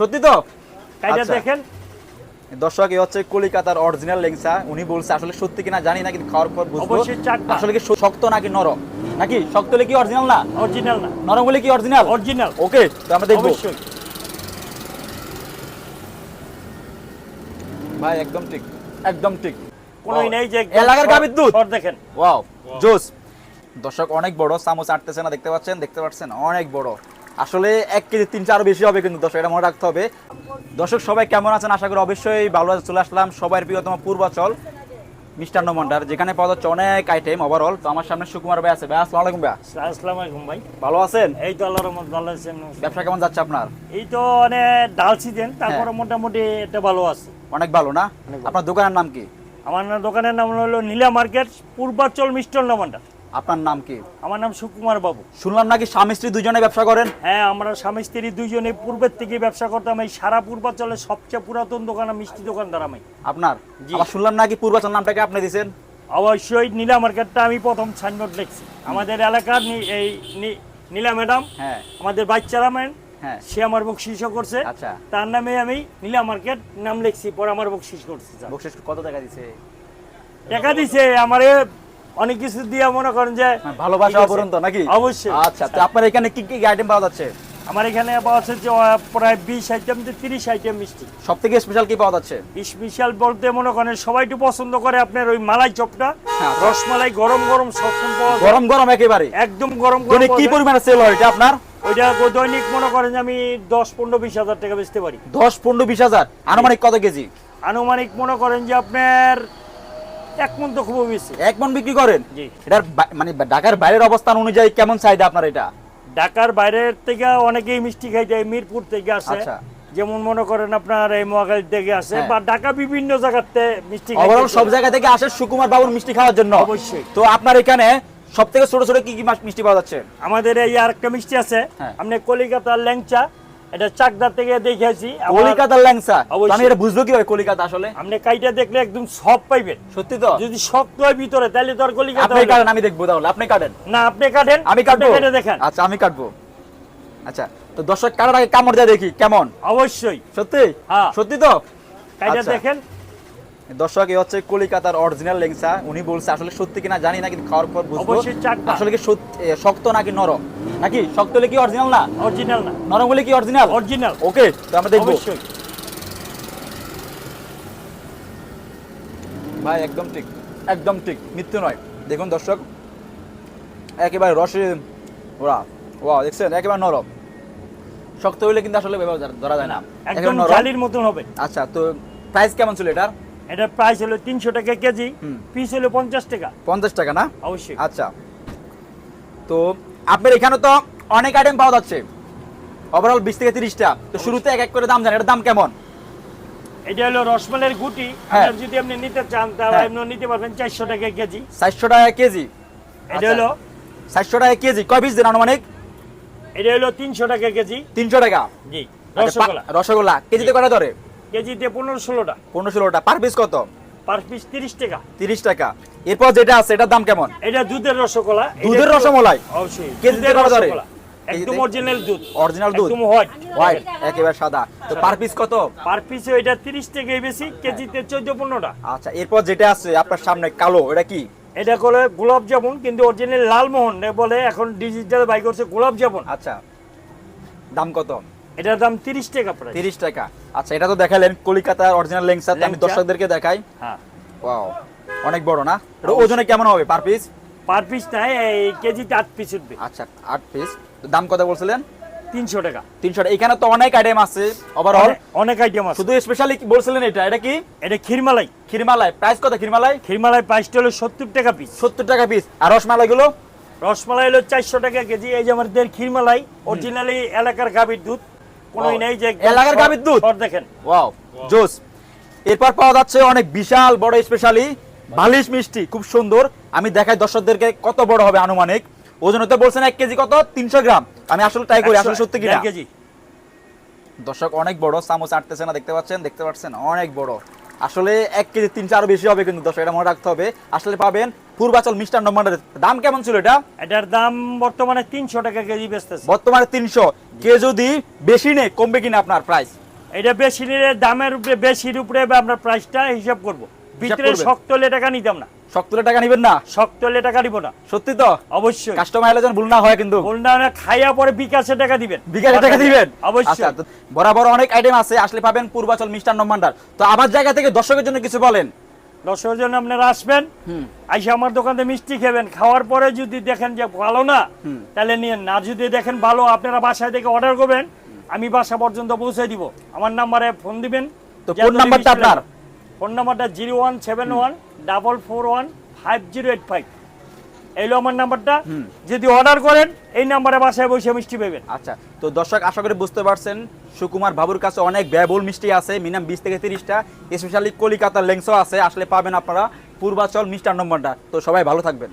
সত্যি তো? কাইটা আচ্ছা। দেখেন। দর্শক এই হচ্ছে কলিকাতার অরিজিনাল লেংসা। উনি বলছে আসলে সত্যি কিনা জানি না কিন্তু খাওয়ার পর বুঝব। আসলে কি শক্ত নাকি নরম? নাকি? শক্ত হলে কি অরিজিনাল না? অরিজিনাল না। নরম হলে কি অরিজিনাল অরিজিনাল ওকে তো আমরা দেখব। ভাই একদম ঠিক। একদম ঠিক। কোনোই. নেই যে এলাকার গাভীর দুধ? দেখেন। ওয়াও জোস। দর্শক অনেক বড়। চামচ আটতেছে না দেখতে পাচ্ছেন? দেখতে পাচ্ছেন? অনেক বড়। আসলে এক কেজি তিন চার বেশি হবে কিন্তু দর্শক এটা মনে রাখতে হবে। দর্শক সবাই কেমন আছেন? আশা করি অবশ্যই ভালো আছে চলে আসলাম সবার প্রিয়তম পূর্বাচল মিষ্টান্ন মন্ডার যেখানে পাওয়া যাচ্ছে অনেক আইটেম ওভারঅল তো আমার সামনে সুকুমার ভাই আছে। ভাই আসসালামু আলাইকুম ভাই। আসসালামু আলাইকুম ভাই। ভালো আছেন? এই তো আল্লাহর রহমত ভালো আছেন ব্যবসা কেমন যাচ্ছে আপনার? এই তো অনেক ডাল সিজন তারপরে হ্যাঁ। মোটামুটি এটা ভালো আছে। অনেক ভালো না? আপনার দোকানের নাম কি? আমার দোকানের নাম হলো নীলা মার্কেট পূর্বাচল মিষ্টান্ন ভান্ডার আপনার নাম কি? আমার নাম সুকুমার বাবু। শুনলাম নাকি স্বামী স্ত্রী দুজনে ব্যবসা করেন? হ্যাঁ আমরা স্বামী স্ত্রী দুজনে পূর্বের থেকে ব্যবসা করতাম। এই সারা পূর্বাচলের সবচেয়ে পুরাতন দোকান মিষ্টি দোকানদার আমি আপনার? আবার শুনলাম নাকি পূর্বাচল নামটাকে আপনি দিয়েছেন? অবশ্যই নীলা মার্কেটটা আমি প্রথম সাইনবোর্ড লিখছি। আমাদের এলাকার এই নীলা ম্যাডাম হ্যাঁ। আমাদের বাইচারা ম্যান হ্যাঁ। সে আমার বকশিস করছে। আচ্ছা। তার নামে আমি নীলা মার্কেট নাম লিখছি পরে আমার বকশিস করছে। বকশিস কত টাকা দিছে? টাকা দিছে আমারে অনেক কিছু দিয়ে মনে করেন যে মানে ভালোবাসা অপরন্ত নাকি? অবশ্যই। আচ্ছা তো আপনার এখানে কি কি আইটেম পাওয়া যাচ্ছে? আমার এখানে পাওয়া যাচ্ছে যে, প্রায় বিশ আইটেম থেকে তিরিশ আইটেম মিষ্টি। সব থেকে স্পেশাল কি পাওয়া যাচ্ছে? স্পেশাল বলতে মনে করেন সবাই একটু পছন্দ করে আপনার ওই মালাই চপটা। হ্যাঁ। রসমালাই গরম গরম সবসময় পাওয়া গরম গরম একেবারে? একদম গরম গরম কি পরিমাণে সেল হয় এটা আপনার? ওইটা দৈনিক মনে করেন যে আমি দশ পনেরো বিশ হাজার টাকা বেচতে পারি। দশ পনেরো বিশ হাজার। আনুমানিক কত কেজি? আনুমানিক মনে করেন যে আপনার এক মন তো খুব বেশি। এক মন বিক্রি করেন? জি। এটার মানে ঢাকার বাইরের অবস্থান অনুযায়ী কেমন চাহিদা আপনার এটা? ঢাকার বাইরের থেকে অনেকেই মিষ্টি খাইতে মিরপুর থেকে আসে। আচ্ছা। যেমন মনে করেন আপনার এই মহাখালী থেকে আসে হ্যাঁ। বা ঢাকা বিভিন্ন জায়গাতে মিষ্টি ওভারঅল সব জায়গা থেকে আসে সুকুমার বাবুর মিষ্টি খাওয়ার জন্য। অবশ্যই। তো আপনার এখানে সব থেকে ছোট ছোট কি কি মিষ্টি পাওয়া যাচ্ছে? আমাদের এই আর একটা মিষ্টি আছে। হ্যাঁ। আপনি কলিকাতার ল্যাংচা এটা চাকদা থেকে দেখেছি কলিকাতার ল্যাংসা আমি এটা বুঝব কীভাবে কলিকাতা আসলে? আপনি কাইটা দেখলে একদম সব পাইবেন। সত্যি তো? যদি শক্ত হয় ভিতরে তাহলে তো আর কলিকাতা আপনি কাটেন আমি দেখব তাহলে। আপনি কাটেন। না আপনি কাটেন আমি কাটবো। কেটে দেখেন। আচ্ছা আমি কাটবো। আচ্ছা তো দর্শক কাটার আগে কামড় দিয়ে দেখি কেমন? অবশ্যই। সত্যি? হ্যাঁ। সত্যি তো? কাইটা আচ্ছা। দেখেন। দর্শক এই হচ্ছে কলিকাতার অরিজিনাল লেংসা উনি বলছে আসলে সত্যি কিনা জানি না কিন্তু খাওয়ার পর বুঝব। আসলে কি শক্ত নাকি নরম? নাকি? শক্ত হলে কি অরিজিনাল না? অরিজিনাল না। নরম হলে কি অরিজিনাল অরিজিনাল ওকে তো আমরা দেখব। অবশ্যই। ভাই একদম ঠিক। একদম ঠিক। মৃত্যু নয়। দেখুন দর্শক একেবারে রসে ওরা ওয়া দেখছেন? একেবারে নরম। শক্ত হইলে কিন্তু আসলে ধরা যায় না। একদম জালির মতন হবে। আচ্ছা তো প্রাইস কেমন ছিল এটার? এটা প্রাইস হলো তিনশো টাকা কেজি। পিস হলো পঞ্চাশ টাকা। পঞ্চাশ টাকা না? অবশ্যই। আচ্ছা। তো আপনার এখানে তো অনেক আইটেম পাওয়া যাচ্ছে। ওভারঅল বিশ থেকে তিরিশটা। তো শুরুতে এক এক করে দাম জানেন এটার দাম কেমন? এটা হলো রসমালের গুটি। হ্যাঁ। যদি আপনি নিতে চান তাহলে হ্যাঁ। আপনি নিতে পারবেন চারশো টাকা কেজি। চারশো টাকা কেজি? এটা আচ্ছা। হলো চারশো টাকা কেজি। কয় পিস দেন আনুমানিক? এটা হলো তিনশো টাকা কেজি। তিনশো টাকা? জি আচ্ছা, রসগোল্লা। রসগোল্লা। কেজিতে কটা ধরে? কেজিতে পনেরো ষোলোটা। পনেরো ষোলোটা। পার পিস কত? পার পিস তিরিশ টাকা। তিরিশ টাকা। এরপর যেটা আছে এটার দাম কেমন? এটা দুধের রসগোল্লা। দুধের রসমলাই? অবশ্যই কেজিতে কত ধরে? একদম অরিজিনাল দুধ। অরিজিনাল দুধ? একদম হোয়াইট হোয়াইট একেবারে সাদা। তো পার পিস কত? পার পিসে এটা তিরিশ থেকে বেশি কেজিতে চোদ্দ পনেরোটা। আচ্ছা এরপর যেটা আছে আপনার সামনে কালো এটা কি? এটা করে গোলাপ জামুন কিন্তু অরিজিনাল লালমোহন বলে এখন ডিজিটাল বাই করছে গোলাপ জামুন। আচ্ছা দাম কত? এটার দাম তিরিশ টাকা প্রায় তিরিশ টাকা। আচ্ছা এটা তো দেখালেন কলকাতার অরিজিনাল লেংসা আমি। দর্শকদেরকে দেখাই। হ্যাঁ। ওয়াও অনেক বড় না? এটা ওজনে কেমন হবে পার পিস পার পিস নাই এই কেজিতে আট পিস উঠবে। আচ্ছা আট পিস দাম কত বলছিলেন? তিনশো টাকা। তিনশো টাকা। এখানে তো অনেক আইটেম আছে ওভারঅল অনেক- আইটেম আছে। শুধু স্পেশালি বলছিলেন এটা? এটা কি? এটা ক্ষীরমালাই। ক্ষীরমালাই। প্রাইস কত ক্ষীরমালাই? ক্ষীরমালাই প্রাইসটা হলো সত্তর টাকা পিস সত্তর টাকা পিস আর রসমালাই গুলো রসমালাই হলো চারশো টাকা কেজি। এই যে আমাদের ক্ষীরমালাই অরিজিনালি এলাকার গাভীর দুধ। কোনোই. নেই যে এলাকার গাভীর দুধ? দেখেন। ওয়াও জোস। এরপর পাওয়া যাচ্ছে অনেক বিশাল বড় স্পেশালি বালিশ মিষ্টি খুব সুন্দর। আমি দেখাই দর্শকদেরকে কত বড় হবে আনুমানিক। ওজন তো বলছেন এক কেজি কত? তিনশো গ্রাম। আমি আসলে ট্রাই করি আসলে সত্যি কিনা? কেজি। দর্শক অনেক বড় চামচ আটতেছে না দেখতে পাচ্ছেন? দেখতে পাচ্ছেন? অনেক বড়। আসলে এক কেজি তিনশো আরও বেশি হবে কিন্তু দর্শক এটা মনে রাখতে হবে। আসলে পাবেন পূর্বাচল মিষ্টান্ন ভান্ডারের। দাম কেমন ছিল এটা? এটার দাম বর্তমানে তিনশো টাকা কেজি বেচতেছে। বর্তমানে তিনশো। কে যদি বেশি নেই কমবে কিনা আপনার প্রাইস এটা বেশি নিলে দামের উপরে বেশির উপরে আমরা প্রাইসটা হিসাব করব। ভিতরে? শক্ত হলে টাকা নিতাম না। টাকা নিবেন না? শক্ত হলে টাকা দিব না। সত্যি তো? অবশ্যই। কাস্টমার এলে ভুল না হয় কিন্তু। বলনা খাইয়া পরে বিকাশে টাকা দিবেন। বিকালে টাকা দিবেন? অবশ্যই। আচ্ছা বরাবর অনেক আইটেম আছে আসলে পাবেন পূর্বাচল মিষ্টান্ন ভান্ডার। তো আমার জায়গা থেকে দর্শকের জন্য কিছু বলেন। দর্শকের জন্য আপনারা আসবেন আইসা আমার দোকানে মিষ্টি খাবেন। খাওয়ার পরে যদি দেখেন যে ভালো না তাহলে নিয়ে না যদি দেখেন ভালো আপনারা বাসায় থেকে অর্ডার করবেন। আমি বাসা পর্যন্ত পৌঁছে দিব। আমার নাম্বারে ফোন দিবেন। তো কোন নাম্বারটা আপনার? ফোন নাম্বারটা zero one seven one double four one five zero eight five. এইলো আমার নাম্বারটা। যদি অর্ডার করেন এই নাম্বারে বাসায় বসে মিষ্টি পেবেন। আচ্ছা তো দর্শক আশা করি বুঝতে পারছেন সুকুমার বাবুর কাছে অনেক ব্যয়বহুল মিষ্টি আছে মিনিমাম বিশ থেকে তিরিশটা। স্পেশালি কলিকাতার লেংসও আছে আসলে পাবেন আপনারা। পূর্বাচল মিষ্টার নম্বরটা তো সবাই ভালো থাকবেন।